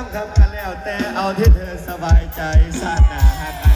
ามครับกันแล้วแต่เอาที่เธอสบายใจสาดหนาหั